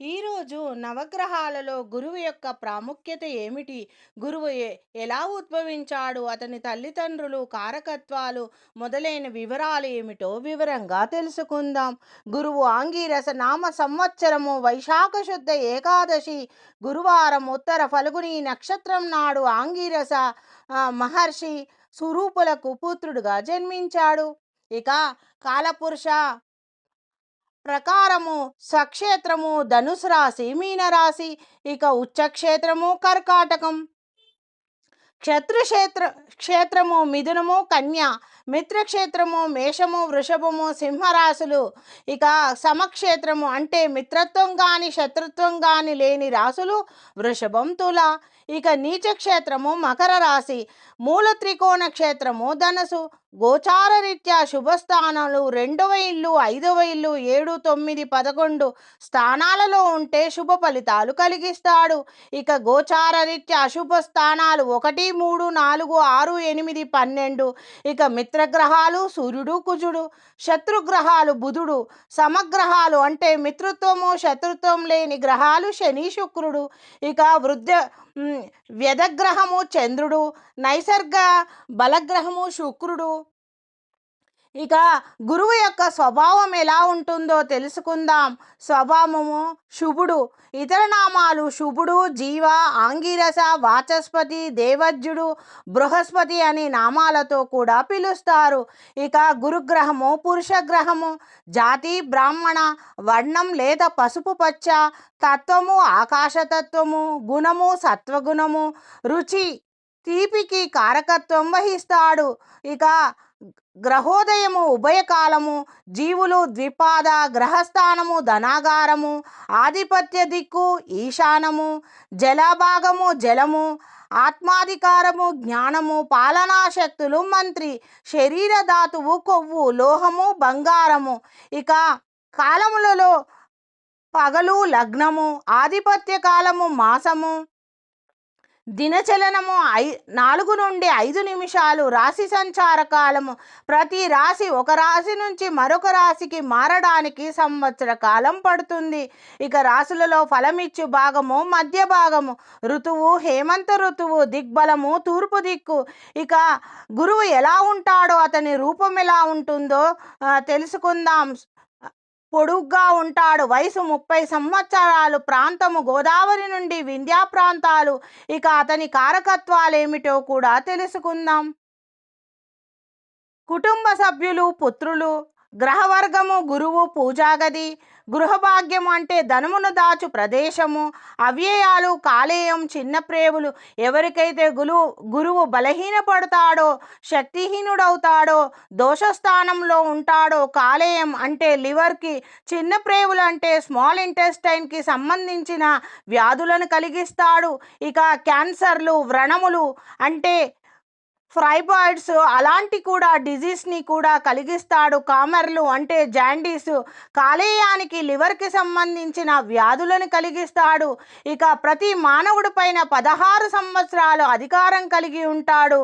ఈరోజు నవగ్రహాలలో గురువు యొక్క ప్రాముఖ్యత ఏమిటి? గురువు ఎలా ఉద్భవించాడు? అతని తల్లిదండ్రులు కారకత్వాలు మొదలైన వివరాలు ఏమిటో వివరంగా తెలుసుకుందాం. గురువు ఆంగీరస నామ సంవత్సరము వైశాఖ శుద్ధ ఏకాదశి గురువారం ఉత్తర ఫల్గుని నక్షత్రం నాడు ఆంగీరస మహర్షి సురూపులకు పుత్రుడుగా జన్మించాడు. ఇక కాలపురుష ప్రకారము సక్షేత్రము ధనుసు రాశి మీనరాశి ఇక ఉచ్చక్షేత్రము కర్కాటకం. క్షత్రుక్షేత్ర క్షేత్రము మిథునము కన్య. మిత్రక్షేత్రము మేషము వృషభము సింహరాశులు. ఇక సమక్షేత్రము అంటే మిత్రత్వం కానీ శత్రుత్వం కానీ లేని రాశులు వృషభం తుల. ఇక నీచక్షేత్రము మకర రాశి. మూల త్రికోణ క్షేత్రము ధనసు. గోచార రీత్యా శుభస్థానాలు రెండవ ఇల్లు ఐదవ ఇల్లు ఏడు తొమ్మిది పదకొండు స్థానాలలో ఉంటే శుభ ఫలితాలు కలిగిస్తాడు. ఇక గోచార రీత్యా అశుభ స్థానాలు ఒకటి మూడు నాలుగు ఆరు ఎనిమిది పన్నెండు. ఇక మిత్ర మిత్రగ్రహాలు సూర్యుడు కుజుడు. శత్రుగ్రహాలు బుధుడు. సమగ్రహాలు అంటే మిత్రత్వము శత్రుత్వం లేని గ్రహాలు శని శుక్రుడు. ఇక వృద్ధ వ్యధగ్రహము చంద్రుడు. నైసర్గ బలగ్రహము శుక్రుడు. ఇక గురువు యొక్క స్వభావం ఎలా ఉంటుందో తెలుసుకుందాం. స్వభావము శుభుడు ఇతర నామాలు శుభుడు జీవ ఆంగిరస వాచస్పతి దేవజ్జుడు బృహస్పతి అనే నామాలతో కూడా పిలుస్తారు. ఇక గురుగ్రహము పురుష గ్రహము జాతి బ్రాహ్మణ వర్ణం లేదా పసుపు పచ్చ తత్వము ఆకాశతత్వము గుణము సత్వగుణము రుచి తీపికి కారకత్వం వహిస్తాడు. ఇక గ్రహోదయము ఉభయకాలము జీవులు ద్విపాద గ్రహస్థానము ధనాగారము ఆధిపత్య దిక్కు ఈశానము జలభాగము జలము ఆత్మాధికారము జ్ఞానము పాలనా శక్తులు మంత్రి శరీర ధాతువు కొవ్వు లోహము బంగారము. ఇక కాలములలో పగలు లగ్నము ఆధిపత్య కాలము మాసము దినచలనము ఐ నాలుగు నుండి ఐదు నిమిషాలు రాశి సంచార కాలము. ప్రతి రాశి ఒక రాశి నుంచి మరొక రాశికి మారడానికి సంవత్సర కాలం పడుతుంది. ఇక రాశులలో ఫలమిచ్చు భాగము మధ్య భాగము. ఋతువు హేమంత ఋతువు దిగ్బలము తూర్పు దిక్కు. ఇక గురువు ఎలా ఉంటాడో అతని రూపం ఎలా ఉంటుందో తెలుసుకుందాం. పొడుగ్గా ఉంటాడు. వయసు ముప్పై సంవత్సరాలు. ప్రాంతము గోదావరి నుండి వింధ్యా ప్రాంతాలు. ఇక అతని కారకత్వాలు ఏమిటో కూడా తెలుసుకుందాం. కుటుంబ సభ్యులు పుత్రులు గ్రహవర్గము గురువు పూజాగది గృహభాగ్యం అంటే ధనమును దాచు ప్రదేశము అవ్యయాలు కాలేయం చిన్న ప్రేవులు ఎవరికైతే గురువు గురువు బలహీనపడతాడో శక్తిహీనుడవుతాడో దోషస్థానంలో ఉంటాడో కాలేయం అంటే లివర్కి చిన్న ప్రేవులు అంటే స్మాల్ ఇంటెస్టైన్కి సంబంధించిన వ్యాధులను కలిగిస్తాడు. ఇక క్యాన్సర్లు వ్రణములు అంటే ఫ్రైబాయిడ్స్ అలాంటి కూడా డిజీస్ని కూడా కలిగిస్తాడు కామర్లు అంటే జాండీస్. కాలేయానికి లివర్కి సంబంధించిన వ్యాధులను కలిగిస్తాడు. ఇక ప్రతి మానవుడి పైన పదహారు సంవత్సరాలు అధికారం కలిగి ఉంటాడు.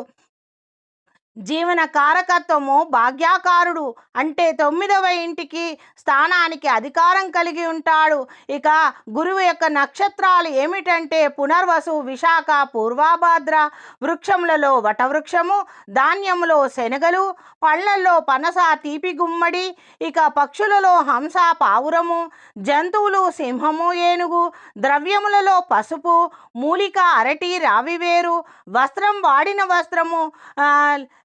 జీవన కారకత్వము భాగ్యాకారుడు అంటే తొమ్మిదవ ఇంటికి స్థానానికి అధికారం కలిగి ఉంటాడు. ఇక గురువు యొక్క నక్షత్రాలు ఏమిటంటే పునర్వసు విశాఖ పూర్వాభాద్ర వృక్షములలో వటవృక్షము ధాన్యములో శనగలు పళ్ళల్లో పనస తీపి గుమ్మడి ఇక పక్షులలో హంస పావురము జంతువులు సింహము ఏనుగు ద్రవ్యములలో పసుపు మూలిక అరటి రావివేరు వస్త్రం వాడిన వస్త్రము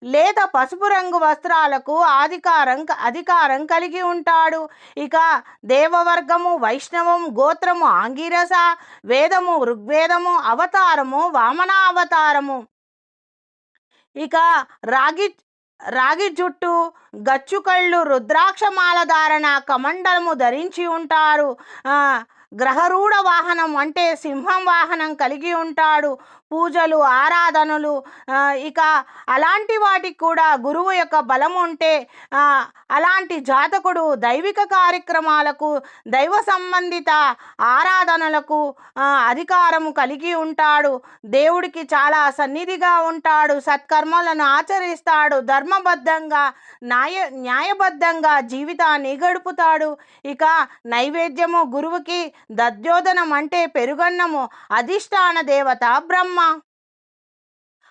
లేదా లేత పసుపు రంగు వస్త్రాలకు అధికారం అధికారం కలిగి ఉంటాడు. ఇక దేవవర్గము వైష్ణవం గోత్రము ఆంగిరస వేదము ఋగ్వేదము అవతారము వామన అవతారము ఇక రాగి రాగి జుట్టు గచ్చుకళ్ళు రుద్రాక్షమాల ధారణ కమండలము ధరించి ఉంటారు. ఆ, గ్రహరూఢ వాహనం అంటే సింహం వాహనం కలిగి ఉంటాడు. పూజలు ఆరాధనలు ఇక అలాంటి వాటికి కూడా గురువు యొక్క బలం ఉంటే అలాంటి జాతకుడు దైవిక కార్యక్రమాలకు దైవ సంబంధిత ఆరాధనలకు అధికారము కలిగి ఉంటాడు. దేవుడికి చాలా సన్నిధిగా ఉంటాడు. సత్కర్మలను ఆచరిస్తాడు. ధర్మబద్ధంగా న్యాయ న్యాయబద్ధంగా జీవితాన్ని గడుపుతాడు. ఇక నైవేద్యము గురువుకి దద్యోధనం అంటే పెరుగన్నము అధిష్టాన దేవత బ్రహ్మ.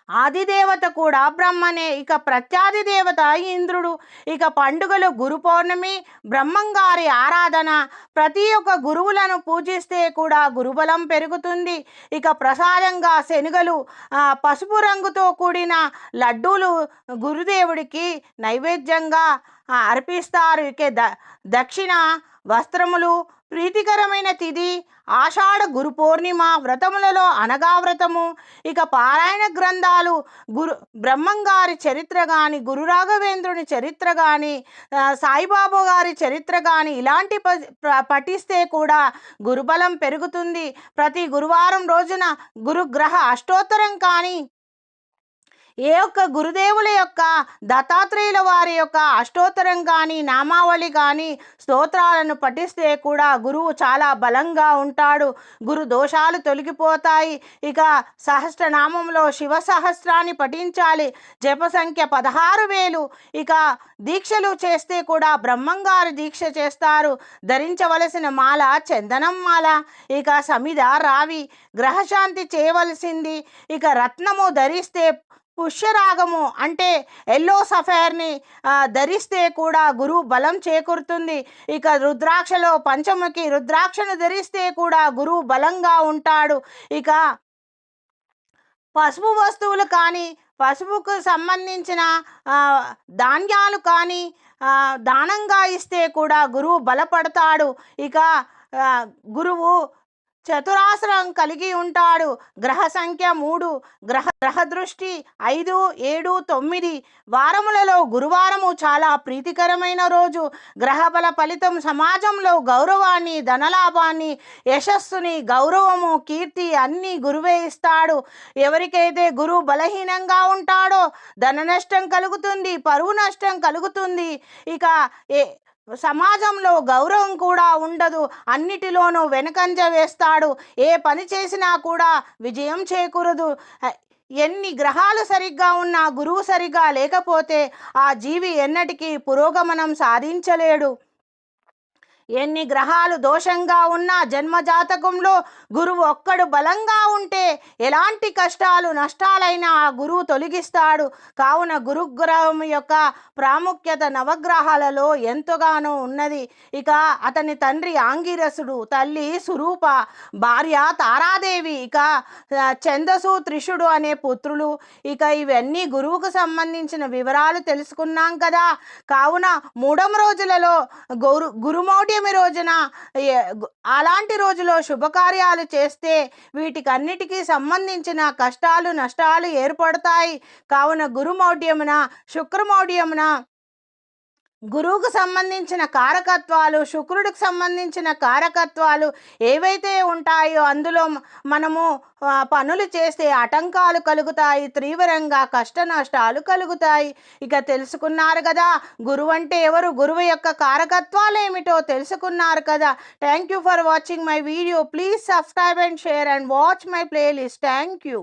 ఆదిదేవత కూడా బ్రహ్మనే ఇక ప్రత్యాది దేవత ఇంద్రుడు. ఇక పండుగలు గురు పౌర్ణమి బ్రహ్మంగారి ఆరాధన. ప్రతి ఒక్క గురువులను పూజిస్తే కూడా గురుబలం పెరుగుతుంది. ఇక ప్రసాదంగా శనగలు పసుపు రంగుతో కూడిన లడ్డూలు గురుదేవుడికి నైవేద్యంగా అర్పిస్తారు. ఇక ద దక్షిణ వస్త్రములు ప్రీతికరమైన తిథి ఆషాఢ గురు పౌర్ణిమ వ్రతములలో అనగా వ్రతము. ఇక పారాయణ గ్రంథాలు గురు బ్రహ్మంగారి చరిత్ర కానీ గురు రాఘవేంద్రుని చరిత్ర కానీ సాయిబాబు సాయిబాబా గారి చరిత్ర కానీ ఇలాంటి ప పఠిస్తే కూడా గురుబలం పెరుగుతుంది. ప్రతి గురువారం రోజున గురుగ్రహ అష్టోత్తరం కానీ ఏ ఒక్క గురుదేవుల యొక్క దత్తాత్రేయుల వారి యొక్క అష్టోత్తరం కానీ నామావళి కానీ స్తోత్రాలను పఠిస్తే కూడా గురువు చాలా బలంగా ఉంటాడు. గురు దోషాలు తొలగిపోతాయి. ఇక సహస్రనామంలో శివ సహస్రాన్ని పఠించాలి. జప సంఖ్య పదహారు వేలు. ఇక దీక్షలు చేస్తే కూడా బ్రహ్మంగారు దీక్ష చేస్తారు. ధరించవలసిన మాల చందనం మాల ఇక సమిద రావి గ్రహశాంతి చేయవలసింది. ఇక రత్నము ధరిస్తే పుష్యరాగము అంటే ఎల్లో సఫైర్ని ధరిస్తే కూడా గురువు బలం చేకూరుతుంది. ఇక రుద్రాక్షలో పంచముఖి రుద్రాక్షను ధరిస్తే కూడా గురువు బలంగా ఉంటాడు. ఇక పసుపు వస్తువులు కానీ పసుపుకు సంబంధించిన ధాన్యాలు కానీ దానంగా ఇస్తే కూడా గురువు బలపడతాడు. ఇక గురువు చతురాశ్రం కలిగి ఉంటాడు. గ్రహ సంఖ్య మూడు గ్రహ గ్రహ దృష్టి ఐదు ఏడు తొమ్మిది. వారములలో గురువారము చాలా ప్రీతికరమైన రోజు. గ్రహబల ఫలితం సమాజంలో గౌరవాన్ని ధనలాభాన్ని యశస్సుని గౌరవము కీర్తి అన్నీ గురువే ఇస్తాడు. ఎవరికైతే గురువు బలహీనంగా ఉంటాడో ధన నష్టం కలుగుతుంది పరువు నష్టం కలుగుతుంది. ఇక ఏ సమాజంలో గౌరవం కూడా ఉండదు. అన్నిటిలోనూ వెనకంజ వేస్తాడు. ఏ పని చేసినా కూడా విజయం చేకూరదు. ఎన్ని గ్రహాలు సరిగ్గా ఉన్నా గురువు సరిగ్గా లేకపోతే ఆ జీవి ఎన్నటికీ పురోగమనం సాధించలేడు. ఎన్ని గ్రహాలు దోషంగా ఉన్నా జన్మజాతకంలో గురువు ఒక్కడు బలంగా ఉంటే ఎలాంటి కష్టాలు నష్టాలైనా ఆ గురువు తొలగిస్తాడు. కావున గురుగ్రహం యొక్క ప్రాముఖ్యత నవగ్రహాలలో ఎంతగానో ఉన్నది. ఇక అతని తండ్రి ఆంగిరసుడు తల్లి సురూప భార్య తారాదేవి ఇక చందసు త్రిషుడు అనే పుత్రులు. ఇక ఇవన్నీ గురువుకు సంబంధించిన వివరాలు తెలుసుకున్నాం కదా. కావున మూడవ రోజులలో గురు పౌర్ణమి రోజున అలాంటి రోజులో శుభకార్యాలు చేస్తే వీటికన్నిటికీ సంబంధించిన కష్టాలు నష్టాలు ఏర్పడతాయి. కావున గురుమౌఢ్యమున శుక్రమౌఢ్యమున గురువుకు సంబంధించిన కారకత్వాలు శుక్రుడికి సంబంధించిన కారకత్వాలు ఏవైతే ఉంటాయో అందులో మనము పనులు చేస్తే ఆటంకాలు కలుగుతాయి తీవ్రంగా కష్ట నష్టాలు కలుగుతాయి. ఇక తెలుసుకున్నారు కదా గురువు అంటే ఎవరు? గురువు యొక్క కారకత్వాలు ఏమిటో తెలుసుకున్నారు కదా. Thank you for watching my video please subscribe and share and watch my playlist thank you